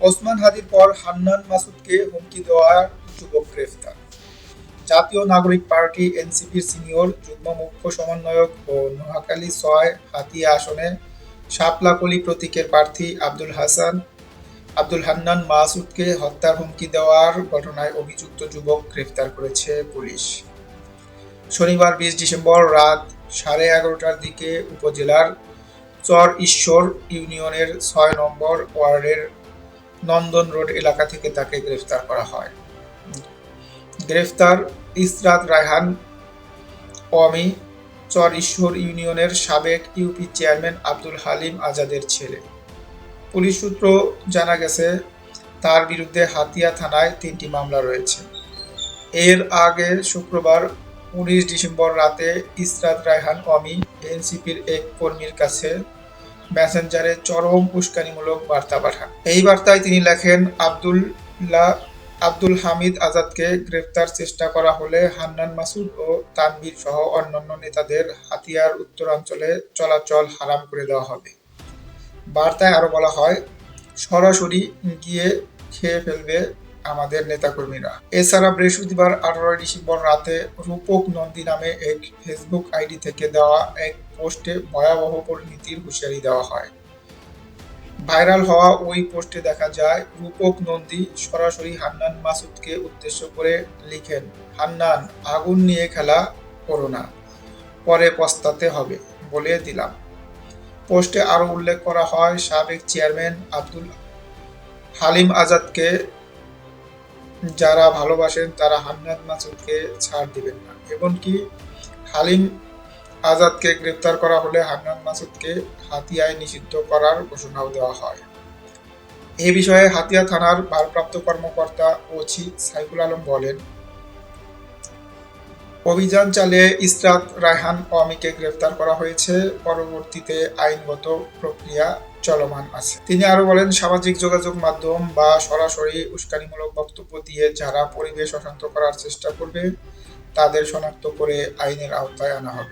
ওসমান হাদির পর হান্নান মাসুদকে হুমকি দেওয়ার যুবক গ্রেফতার। জাতীয় নাগরিক পার্টি এনসিপির সিনিয়র যুগ্ম মুখ্য সমন্বয়ক ও নোয়াখালী ছয় হাতিয়া আসনে শাপলাকলি প্রতীকের প্রার্থী আব্দুল হাসান, আব্দুল হান্নান মাসুদকে হত্যার হুমকি দেওয়ার ঘটনায় অভিযুক্ত যুবক গ্রেফতার করেছে পুলিশ। শনিবার বিশ ডিসেম্বর রাত সাড়ে এগারোটার দিকে উপজেলার চর ঈশ্বর ইউনিয়নের ছয় নম্বর ওয়ার্ডের নন্দন রোড এলাকা থেকে তাকে গ্রেফতার করা হয়। গ্রেফতার ইসরাত রায়হান অমি চর ঈশ্বর ইউনিয়নের সাবেক ইউপি চেয়ারম্যান আব্দুল হালিম আজাদের ছেলে। পুলিশ সূত্র জানা গেছে, তার বিরুদ্ধে হাতিয়া থানায় তিনটি মামলা রয়েছে। এর আগে শুক্রবার উনিশ ডিসেম্বর রাতে ইসরাত রায়হান অমি এনসিপির এক কর্মীর কাছে মেসেঞ্জারে চরম উস্কানিমূলক বার্তা পাঠান। এই বার্তায় তিনি লেখেন আব্দুল্লাহ আব্দুল হামিদ আজাদকে গ্রেফতার চেষ্টা করা হলে হান্নান মাসুদ ও তানভীর সহ অন্যান্য নেতাদের হাতিয়ার উত্তরাঞ্চলে চলাচল হারাম করে দেওয়া হবে। বার্তায় আরও বলা হয়, সরাসরি গিয়ে খেয়ে ফেলবে আমাদের নেতাকর্মীরা। এছাড়া বৃহস্পতিবার আঠারোই ডিসেম্বর রাতে রূপক নন্দী নামে এক ফেসবুক আইডি থেকে দেওয়া এক পোস্টে ভয়াবহ পরিণতির হুঁশিয়ারি দেওয়া হয়। ভাইরাল হওয়া ওই পোস্টে দেখা যায়, রূপক নন্দী সরাসরি হান্নান মাসুদকে উদ্দেশ্য করে লিখেন, হান্নান, আগুন নিয়ে খেলা করো না, পরে পস্তাতে হবে বলে দিলাম। পোস্টে আরও উল্লেখ করা হয়, সাবেক চেয়ারম্যান আব্দুল হালিম আজাদকে যারা ভালোবাসেন, তারা হান্নান মাসুদকে ছাড় দিবেন না। এমনকি হালিম আজাদকে গ্রেপ্তার করা হলে হান্নান মাসুদকে হাতিয়ায় নিষিদ্ধ করার ঘোষণাও দেওয়া হয়। এ বিষয়ে হাতিয়া থানার ভারপ্রাপ্ত কর্মকর্তা ওসি সাইফুল আলম বলেন, অভিযান চালিয়ে ইসরাত রায়হান অমিকে গ্রেফতার করা হয়েছে। পরবর্তীতে আইনগত প্রক্রিয়া চলমান আছে। তিনি আরও বলেন, সামাজিক যোগাযোগ মাধ্যম বা সরাসরি উস্কানিমূলক বক্তব্য দিয়ে যারা পরিবেশ অশান্ত করার চেষ্টা করবে, তাদের শনাক্ত করে আইনের আওতায় আনা হবে।